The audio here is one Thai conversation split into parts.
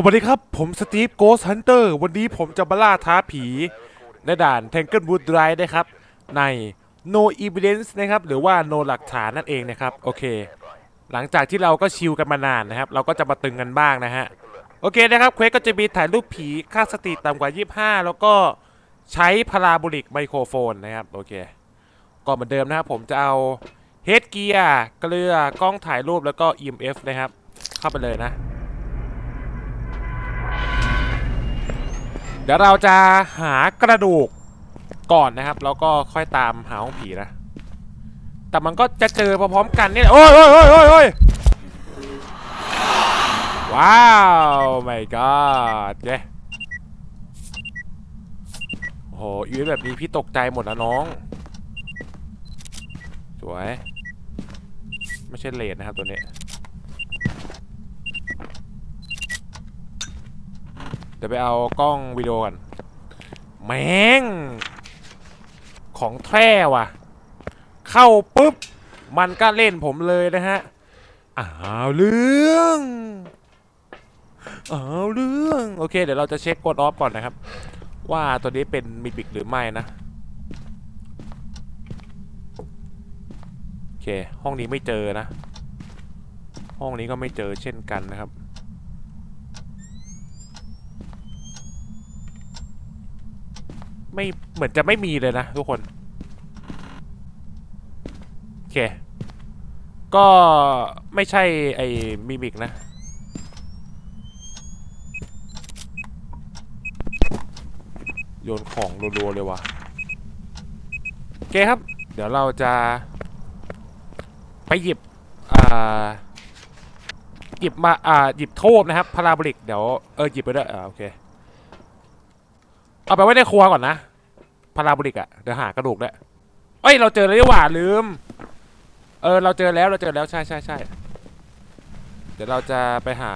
สวัสดีครับ ผมสตีฟโกสฮันเตอร์วันนี้ผมจะมาล่าท้าผีในด่าน Tangle Wood Drive นะครับ ใน No Evidence นะครับ หรือว่า No หลักฐานนั่นเองนะครับ โอเค หลังจากที่เราก็ชิลกันมานานนะครับ เราก็จะมาตึงกันบ้างนะฮะ โอเคนะครับ เควสก็จะมีถ่ายรูปผีค่าสติต่ำกว่า 25 แล้วก็ใช้พาราโบลิกไมโครโฟนนะครับ โอเค ก็เหมือนเดิมนะครับ ผมจะเอาเฮดเกียร์เกลือกล้องถ่ายรูปแล้วก็ EMF นะครับ เข้าไปเลยนะ เดี๋ยวเราจะหากระดูกก่อนนะครับ แล้วก็ค่อยตามหาห้องผีนะ แต่มันก็จะเจอพร้อมๆกันนี่โอ้ยโอ้ยโอ้ยโอ้ยโอ้ยว้าวไม่ก็เย้โอ้โหอีเวนต์แบบนี้พี่ตกใจหมดนะน้อง สวย ไม่ใช่เลดนะครับตัวนี้ เดี๋ยวไปเอากล้องวิดีโอกันแม่ง ของแท้ว่ะ เข้าปุ๊บ มันก็เล่นผมเลยนะฮะ อ้าวเรื่องอ้าวเรื่อง โอเค เดี๋ยวเราจะเช็คกดออฟก่อนนะครับ ว่าตัวนี้เป็นมิบิกหรือไม่นะ โอเค ห้องนี้ไม่เจอนะ ห้องนี้ก็ไม่เจอเช่นกันนะครับ ไม่เหมือนจะไม่มีเลยนะทุกคน โอเค ก็ไม่ใช่ไอ้มิมิกนะ โยนของรัวๆเลยว่ะโอเคครับ เดี๋ยวเราจะ ไปหยิบ อ่าหยิบมา อ่า หยิบโทบนะครับ พาราบลิก เดี๋ยว เออ หยิบไปด้วย อ่า โอเค เอาไปไว้ในครัวก่อนนะ พาราโบลิกอะเดี๋ยวหากระดูกด้วยเอ้ย เราเจอแล้วนี่หว่าลืม เออ เราเจอแล้วเราเจอแล้วใช่ใช่ใช่เดี๋ยวเราจะไปหา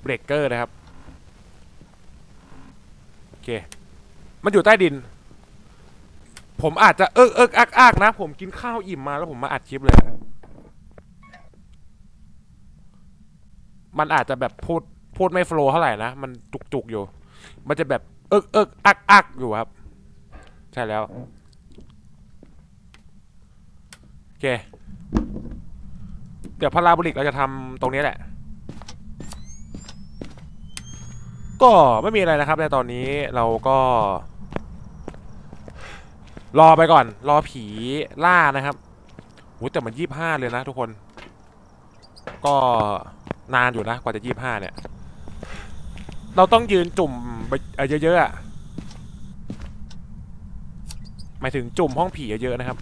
เบรกเกอร์นะครับ โอเค มันอยู่ใต้ดิน ผมอาจจะเอิกเอิกอักอักนะ ผมกินข้าวอิ่มมาแล้วผมมาอัดคลิปเลย มันอาจจะแบบพูดพูดไม่โฟล์เท่าไหร่นะ มันจุกจุกๆอยู่ มันจะแบบ เอิกเอิกอักอักอยู่ครับ ใช่แล้ว โอเค เดี๋ยวพาราโบลิกเราจะทำตรงนี้แหละ ก็ไม่มีอะไรนะครับในตอนนี้เราก็ รอไปก่อน รอผีล่านะครับโหแต่มันยี่ห้าเลยนะทุกคน ก็นานอยู่นะ กว่าจะยี่ห้าเนี่ย เราต้องยืนจุ่มไปเอ่อเยอะๆอะหมายถึงจุ่มห้องผีเยอะๆนะครับ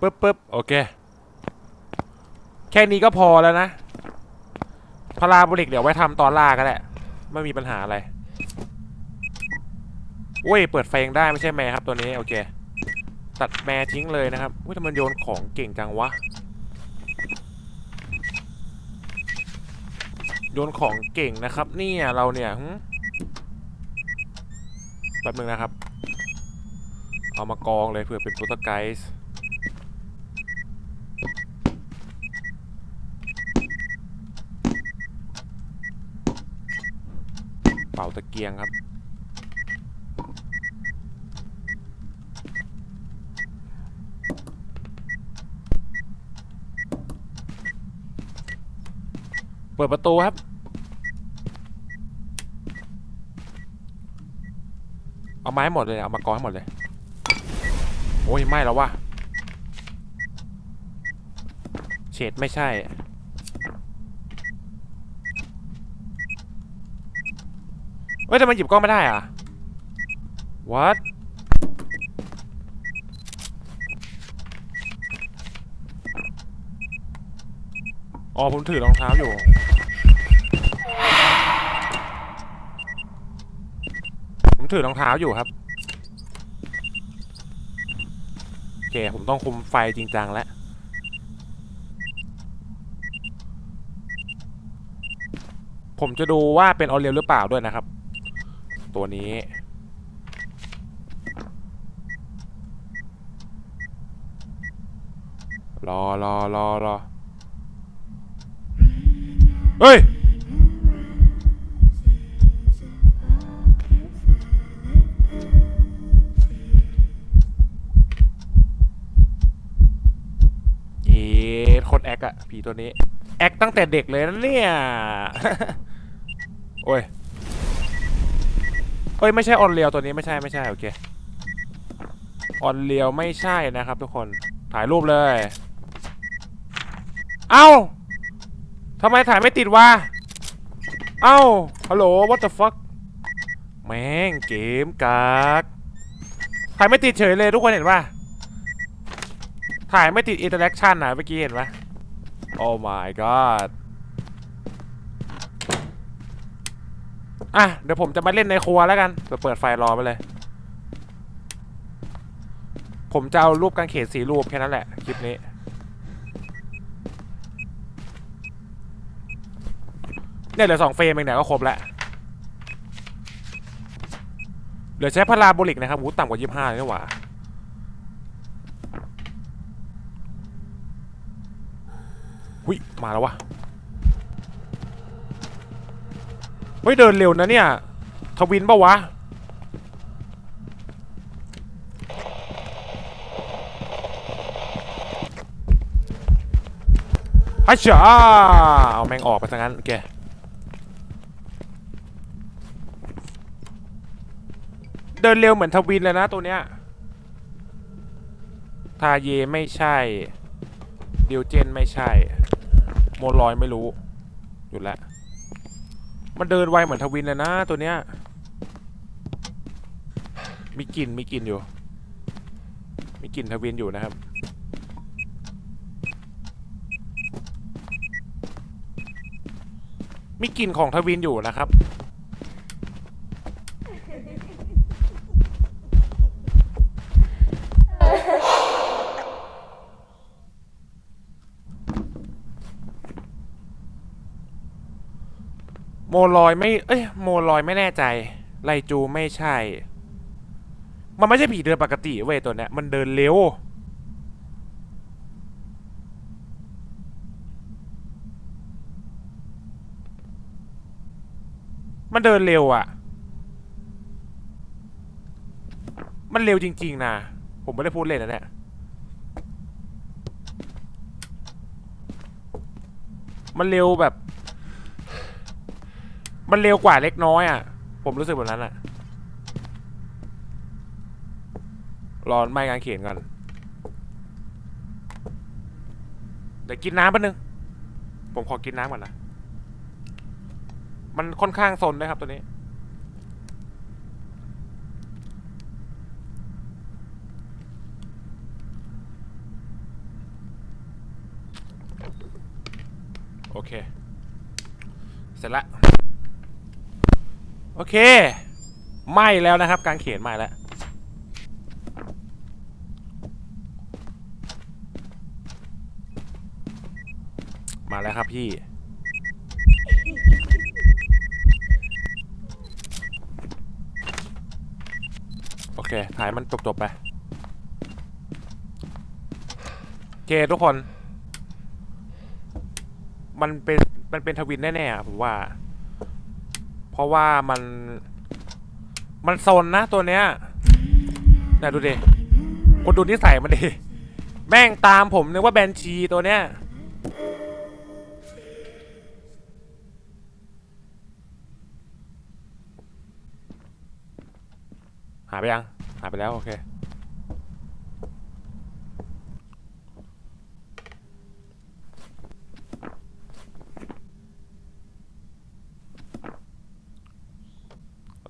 ปึ๊บปึ๊บโอเค แค่นี้ก็พอแล้วนะ พาราโบลิกเดี๋ยวไว้ทำตอนล่าก็ได้ไม่มีปัญหาอะไรโอ้ย เปิดไฟยังได้ไม่ใช่แม่ครับตัวนี้ โอเค ตัดแม่ทิ้งเลยนะครับอุ้ยทำไมโยนของเก่งจังวะ โยนของเก่งนะครับ เนี่ยเราเนี่ยแป๊บนึงนะครับ เอามากองเลยเผื่อเป็นโปรตไกส์เป่าตะเกียงครับ ปิดประตูครับ เอาไม้หมดเลย เอามากองให้หมดเลย โอ้ยไม่แล้ววะเฉดไม่ใช่เฮ้ยแต่มันหยิบกล้องไม่ได้อะ what อ๋อผมถือรองเท้าอยู่ ผม ถือรองเท้าอยู่ครับโอเคผมต้องคุมไฟจริงจังแล้วผมจะดูว่าเป็นออเรียลหรือเปล่าด้วยนะครับ ตัวนี้รอรอรอรอเฮ้ย ผีตัวนี้ แอคตั้งแต่เด็กเลยนะเนี่ย โอ้ยเอ้ยไม่ใช่ออนเรียวตัวนี้ไม่ใช่ไม่ใช่โอเค ออนเรียวไม่ใช่นะครับทุกคน ถ่ายรูปเลย เอ้าทำไมถ่ายไม่ติดวะ เอ้า ฮัลโหล what the fuck แม่งเกมกากถ่ายไม่ติดเฉยเลยทุกคนเห็นปะถ่ายไม่ติดอินเตอร์แอคชั่นนะเมื่อกี้เห็นไหม Oh my god อะ เดี๋ยวผมจะมาเล่นในครัวแล้วกันเดี๋ยวเปิดไฟรอไปเลย ผมจะเอารูปกางเขนสีรูปแค่นั้นแหละ คลิปนี้ เนี่ยเหลือสองเฟรมเองเนี่ยก็ครบแล้วเหลือใช้พาราโบลิกนะครับวูต่ำกว่า 25เลยนี่หว่า หุยมาแล้ววะเฮ้ยเดินเร็วนะเนี่ย ทวินปะวะ ฮัชชาเอาแมงออกไปซะงั้นโอเคเดินเร็วเหมือนทวินเลยนะตัวเนี้ย ทาเยไม่ใช่ ดิวเจนไม่ใช่ โมลอยไม่รู้ หยุดแล้ว มันเดินไวเหมือนทวินเลยนะตัวเนี้ย มีกลิ่นมีกลิ่นอยู่ มีกลิ่นทวินอยู่นะครับมีกลิ่นของทวินอยู่นะครับ โมลอยไม่ เอ้ย โมลอยไม่แน่ใจ ไลจูไม่ใช่ มันไม่ใช่ผีเดินปกติเว้ยตัวเนี้ย มันเดินเร็ว มันเดินเร็วอะ่ะ มันเร็วจริง ๆ นะ ผมไม่ได้พูดเล่นนะเนี่ยมันเร็วแบบ มันเร็วกว่าเล็กน้อยอะ่ะ ผมรู้สึกแบบนั้นอะ่ะ รอนไม่กางเขนก่อน เดี๋ยวกินน้ำแป๊บนึง ผมขอกินน้ำก่อนนะ มันค่อนข้างซนนะครับตัวนี้ โอเค เสร็จละ โอเคไหม้แล้วนะครับ การเขียนไหม้แล้วมาแล้วครับพี่ โอเค ถ่ายมันจบๆไป โอเคทุกคน มันเป็น มันเป็นทวินแน่ๆผมว่า ราะว่ามัน มันโซนนะตัวเนี้ยน่ะดูดิคนดูนิสัยมันดิแม่งตามผมนึกว่าแบนชีตัวเนี้ยหายไปยัง หายไปแล้ว โอเค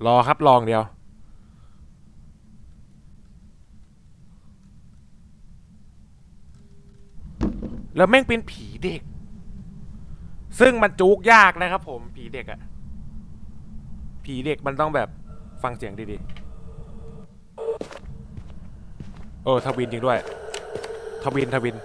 รอครับลองเดียว แล้วแม่งเป็นผีเด็ก ซึ่งมันจุกยากนะครับผมผีเด็กอะผีเด็กมันต้องแบบฟังเสียงดีๆเออทวินจริงด้วย ทวินทวิน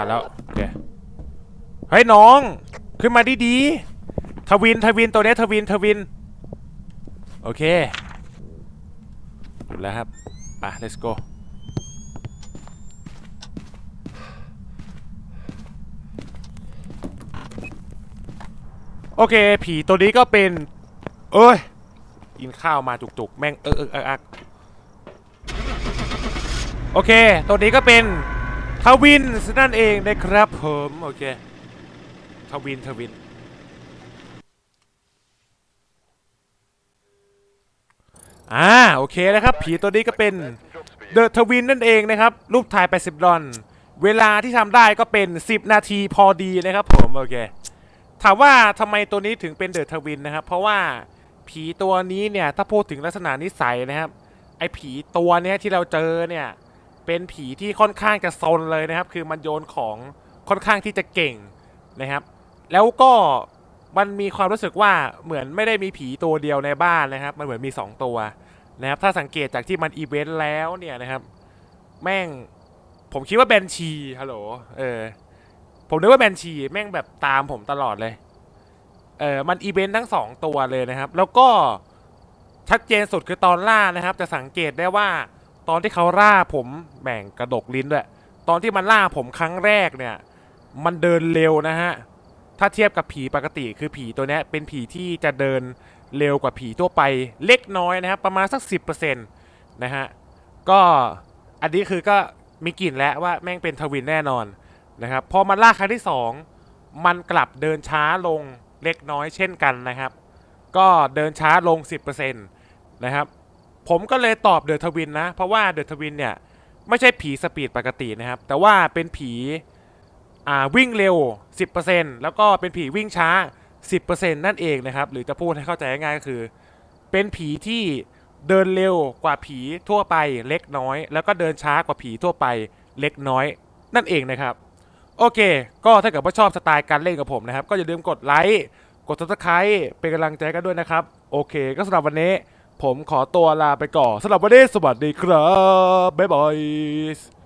ผ่านแล้วโอเคเฮ้ยน้อง ขึ้นมาดีๆทวินทวินตัวเนี้ยทวินทวิน โอเคหยุดแล้วครับอะ let's go โอเค ผีตัวนี้ก็เป็น เอ้ยกินข้าวมาจุกๆ แม่งเออเออเอออักโอเค ตัวนี้ก็เป็น ทวินนั่นเองนะครับผมโอเคทวินทวิน อ่าโอเคนะครับ ผีตัวนี้ก็เป็นเดอะทวินนั่นเองนะครับ รูปถ่าย 80 ดอลเวลาที่ทำได้ก็เป็น 10 นาทีพอดีนะครับผมโอเคถามว่าทำไมตัวนี้ถึงเป็นเดอะทวินนะครับ เพราะว่าผีตัวนี้เนี่ย ถ้าพูดถึงลักษณะนิสัยนะครับ ไอ้ผีตัวเนี้ยที่เราเจอเนี่ย เป็นผีที่ค่อนข้างจะซนเลยนะครับ คือมันโยนของค่อนข้างที่จะเก่งนะครับ แล้วก็มันมีความรู้สึกว่าเหมือนไม่ได้มีผีตัวเดียวในบ้านนะครับ มันเหมือนมี 2 ตัวนะครับ ถ้าสังเกตจากที่มันอีเวนต์แล้วเนี่ยนะครับ แม่งผมคิดว่าแบนชีฮัลโหลเออผมนึกว่าแบนชีแม่งแบบตามผมตลอดเลยเออมันอีเวนต์ทั้งสองตัวเลยนะครับ แล้วก็ชัดเจนสุดคือตอนล่านะครับ จะสังเกตได้ว่า ตอนที่เขาล่าผมแบ่งกระดกลิ้นด้วย ตอนที่มันล่าผมครั้งแรกเนี่ย มันเดินเร็วนะฮะ ถ้าเทียบกับผีปกติคือผีตัวนี้เป็นผีที่จะเดินเร็วกว่าผีทั่วไปเล็กน้อยนะครับ ประมาณสัก 10%นะฮะ ก็อันนี้คือก็มีกลิ่นแล้วว่าแม่งเป็นทวินแน่นอนนะครับ พอมันล่าครั้งที่ 2 มันกลับเดินช้าลงเล็กน้อยเช่นกันนะครับ ก็เดินช้าลง 10%นะครับ ผมก็เลยตอบเดอะทวินนะ เพราะว่าเดอะทวินเนี่ย ไม่ใช่ผีสปีดปกตินะครับ แต่ว่าเป็นผีอ่าวิ่งเร็ว 10%แล้วก็เป็นผีวิ่งช้า 10%นั่นเองนะครับ หรือจะพูดให้เข้าใจง่ายก็คือ เป็นผีที่เดินเร็วกว่าผีทั่วไปเล็กน้อย แล้วก็เดินช้ากว่าผีทั่วไปเล็กน้อย นั่นเองนะครับ โอเค ก็ถ้าเกิดว่าชอบสไตล์การเล่นกับผมนะครับ ก็อย่าลืมกดไลค์กด subscribe เป็นกำลังใจกันด้วยนะครับ โอเค ก็สำหรับวันนี้ ผมขอตัวลาไปก่อนสำหรับวันนี้สวัสดีครับ บ๊ายบาย